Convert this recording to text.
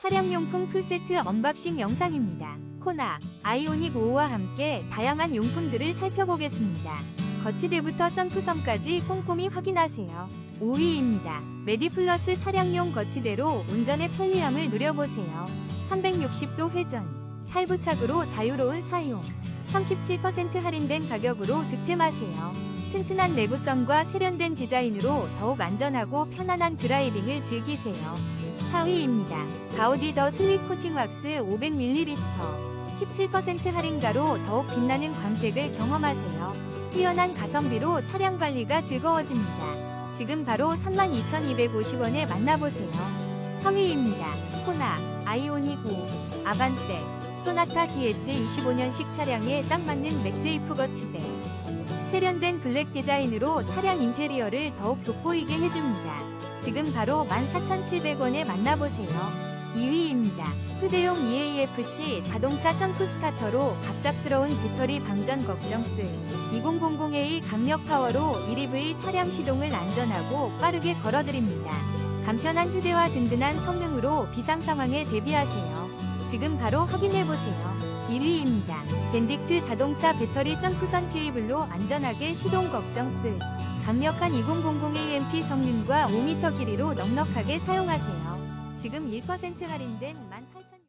차량용품 풀세트 언박싱 영상입니다. 코나, 아이오닉 5와 함께 다양한 용품들을 살펴보겠습니다. 거치대부터 점프선까지 꼼꼼히 확인하세요. 5위입니다. 메디플러스 차량용 거치대로 운전의 편리함을 누려보세요. 360도 회전, 탈부착으로 자유로운 사용, 37% 할인된 가격으로 득템하세요. 튼튼한 내구성과 세련된 디자인으로 더욱 안전하고 편안한 드라이빙을 즐기세요. 4위입니다. 가우디 더 슬릭 코팅 왁스 500ml 17% 할인가로 더욱 빛나는 광택을 경험하세요. 뛰어난 가성비로 차량 관리가 즐거워집니다. 지금 바로 32,250원에 만나보세요. 3위입니다. 코나, 아이오닉 5, 아반떼, 소나타 DH 25년식 차량에 딱 맞는 맥세이프 거치대. 세련된 블랙 디자인으로 차량 인테리어를 더욱 돋보이게 해줍니다. 지금 바로 14,700원에 만나보세요. 2위입니다. 휴대용 EAFC 자동차 점프 스타터로 갑작스러운 배터리 방전 걱정 끝. 2000A 강력 파워로 1EV 차량 시동을 안전하고 빠르게 걸어드립니다. 간편한 휴대와 든든한 성능으로 비상 상황에 대비하세요. 지금 바로 확인해보세요. 1위입니다. 밴딕트 자동차 배터리 점프선 케이블로 안전하게 시동 걱정 끝. 강력한 2000AMP 성능과 5m 길이로 넉넉하게 사용하세요. 지금 1% 할인된 1